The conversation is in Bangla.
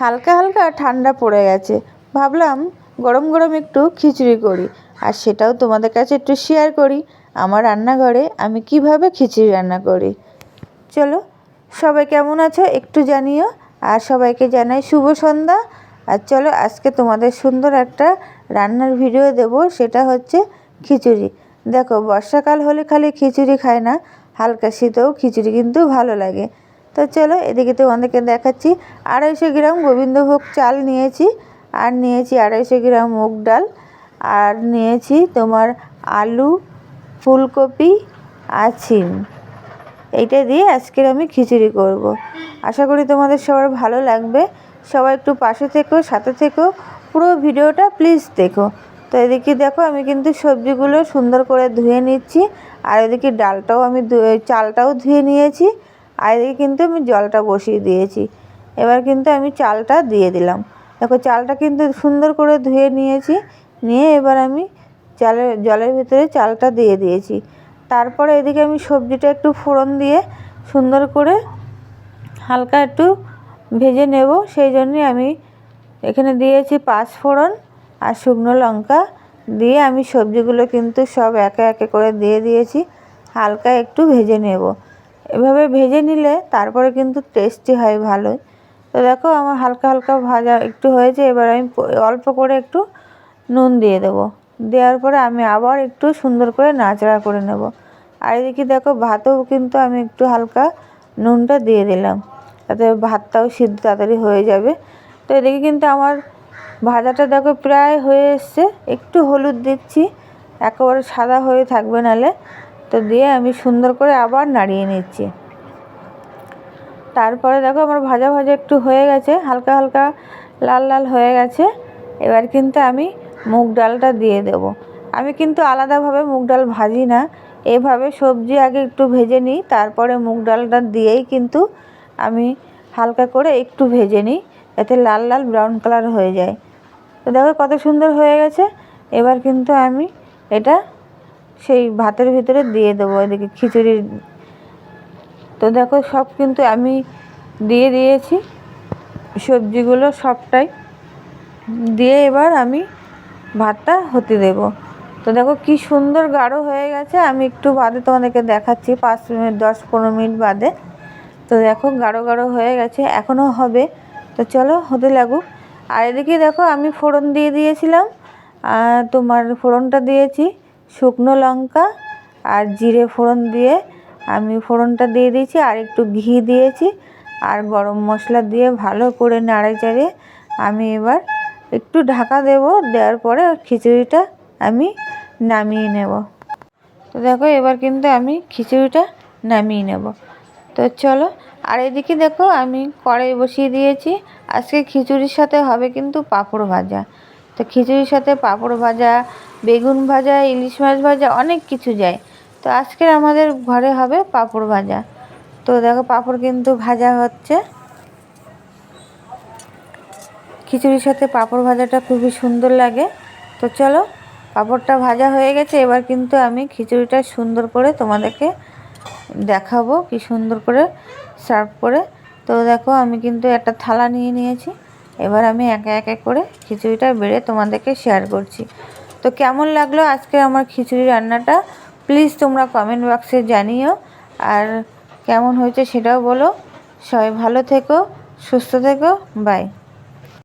হালকা হালকা ঠান্ডা পড়ে গেছে। ভাবলাম গরম গরম একটু খিচুড়ি করি। আর সেটাও তোমাদের কাছে একটু শেয়ার করি। আমার রান্নাঘরে আমি কীভাবে খিচুড়ি রান্না করি। চলো, সবাই কেমন আছো একটু জানিও। আর সবাইকে জানাই শুভ সন্ধ্যা। আর চলো, আজকে তোমাদের সুন্দর একটা রান্নার ভিডিও দেব। সেটা হচ্ছে খিচুড়ি। দেখো, বর্ষাকাল হলে খালি খিচুড়ি খায় না। হালকা শীতেও খিচুড়ি কিন্তু ভালো লাগে। তো চলো এদিকে তোমাদেরকে দেখাচ্ছি। আড়াইশো গ্রাম গোবিন্দভোগ চাল নিয়েছি, আর নিয়েছি আড়াইশো গ্রাম মুগ ডাল, আর নিয়েছি তোমার আলু, ফুলকপি আর এইটা দিয়ে আজকের আমি খিচুড়ি করব। আশা করি তোমাদের সবার ভালো লাগবে। সবাই একটু পাশে থেকো, সাথে থেকো, পুরো ভিডিওটা প্লিজ দেখো। তো এদিকে দেখো আমি কিন্তু সবজিগুলো সুন্দর করে ধুয়ে নিচ্ছি, আর এদিকে ডালটাও আমি চালটাও ধুয়ে নিয়েছি। আর এদিকে কিন্তু আমি জলটা বসিয়ে দিয়েছি। এবার কিন্তু আমি চালটা দিয়ে দিলাম। দেখো, চালটা কিন্তু সুন্দর করে ধুয়ে নিয়েছি। নিয়ে এবার আমি চালের, জলের ভিতরে চালটা দিয়ে দিয়েছি। তারপরে এদিকে আমি সবজিটা একটু ফোড়ন দিয়ে সুন্দর করে হালকা একটু ভেজে নেব। সেই জন্যে আমি এখানে দিয়েছি পাঁচ ফোড়ন আর শুকনো লঙ্কা দিয়ে আমি সবজিগুলো কিন্তু সব একে একে করে দিয়ে দিয়েছি। হালকা একটু ভেজে নেব। এভাবে ভেজে নিলে তারপরে কিন্তু টেস্টি হয় ভালোই। তো দেখো আমার হালকা হালকা ভাজা একটু হয়েছে, এবার আমি অল্প করে একটু নুন দিয়ে দেবো। দেওয়ার পরে আমি আবার একটু সুন্দর করে নাচড়া করে নেব। আর এদিকে দেখো ভাতেও কিন্তু আমি একটু হালকা নুনটা দিয়ে দিলাম। তাতে ভাতটাও সিদ্ধ তাড়াতাড়ি হয়ে যাবে। তো এদিকে কিন্তু আমার ভাজাটা দেখো প্রায় হয়ে এসছে। একটু হলুদ দিচ্ছি, একেবারে সাদা হয়ে থাকবে নালে। তো দিয়ে আমি সুন্দর করে আবার নাড়িয়ে নিচ্ছি। তারপরে দেখো আমার ভাজা ভাজা একটু হয়ে গেছে, হালকা হালকা লাল লাল হয়ে গেছে। এবার কিন্তু আমি মুগ ডালটা দিয়ে দেব। আমি কিন্তু আলাদাভাবে মুগ ডাল ভাজি না, এভাবে সবজি আগে একটু ভেজে নিই, তারপরে মুগ ডালটা দিয়েই কিন্তু আমি হালকা করে একটু ভেজে নিই এতে লাল লাল ব্রাউন কালার হয়ে যায়। তো দেখো কত সুন্দর হয়ে গেছে, এবার কিন্তু আমি এটা সেই ভাতের ভিতরে দিয়ে দেবো, এদিকে খিচুড়ির তো দেখো সব কিন্তু আমি দিয়ে দিয়েছি, সবজিগুলো সবটাই। দিয়ে এবার আমি ভাতটা হতে দেব। তো দেখো কি সুন্দর গাঢ় হয়ে গেছে, আমি একটু বাদে তোমাদেরকে দেখাচ্ছি, পাঁচ মিনিট, দশ পনেরো মিনিট বাদে। তো দেখো গাঢ় গাঢ় হয়ে গেছে, এখনও হবে। তো চলো হতে লাগুক। আর এদিকে দেখো আমি ফোড়ন দিয়ে দিয়েছিলাম তোমার ফোড়নটা দিয়েছি। শুকনো লঙ্কা আর জিরে ফোড়ন দিয়ে আমি ফোড়নটা দিয়ে দিয়েছি আর একটু ঘি দিয়েছি আর গরম মশলা দিয়ে ভালো করে নাড়ে চাড়িয়ে আমি এবার একটু ঢাকা দেব, দেওয়ার পরে খিচুড়িটা আমি নামিয়ে নেব। তো দেখো এবার কিন্তু আমি খিচুড়িটা নামিয়ে নেব। তো চলো, আর এদিকে দেখো আমি কড়াই বসিয়ে দিয়েছি। আজকে খিচুড়ির সাথে হবে কিন্তু পাঁপড় ভাজা। তো খিচুড়ির সাথে পাঁপড় ভাজা, বেগুন ভাজা, ইলিশ মাছ ভাজা, অনেক কিছু যায়। তো আজকে আমাদের ঘরে হবে পাঁপড় ভাজা। তো দেখো পাঁপড় কিন্তু ভাজা হচ্ছে। খিচুড়ির সাথে পাঁপড় ভাজাটা খুবই সুন্দর লাগে। তো চলো, পাঁপড়টা ভাজা হয়ে গেছে। এবার কিন্তু আমি খিচুড়িটা সুন্দর করে তোমাদেরকে দেখাবো, কি সুন্দর করে সার্ভ করে। তো দেখো আমি কিন্তু একটা থালা নিয়ে নিয়েছি। এবার আমি একা একে করে খিচুড়িটা বেড়ে তোমাদেরকে শেয়ার করছি। তো কেমন লাগল আজকে আমার খিচুড়ি রান্নাটা? প্লিজ তোমরা কমেন্ট বক্সে জানিও। আর কেমন হয়েছে সেটাও বলো। সবাই ভালো থেকো, সুস্থ থেকো বাই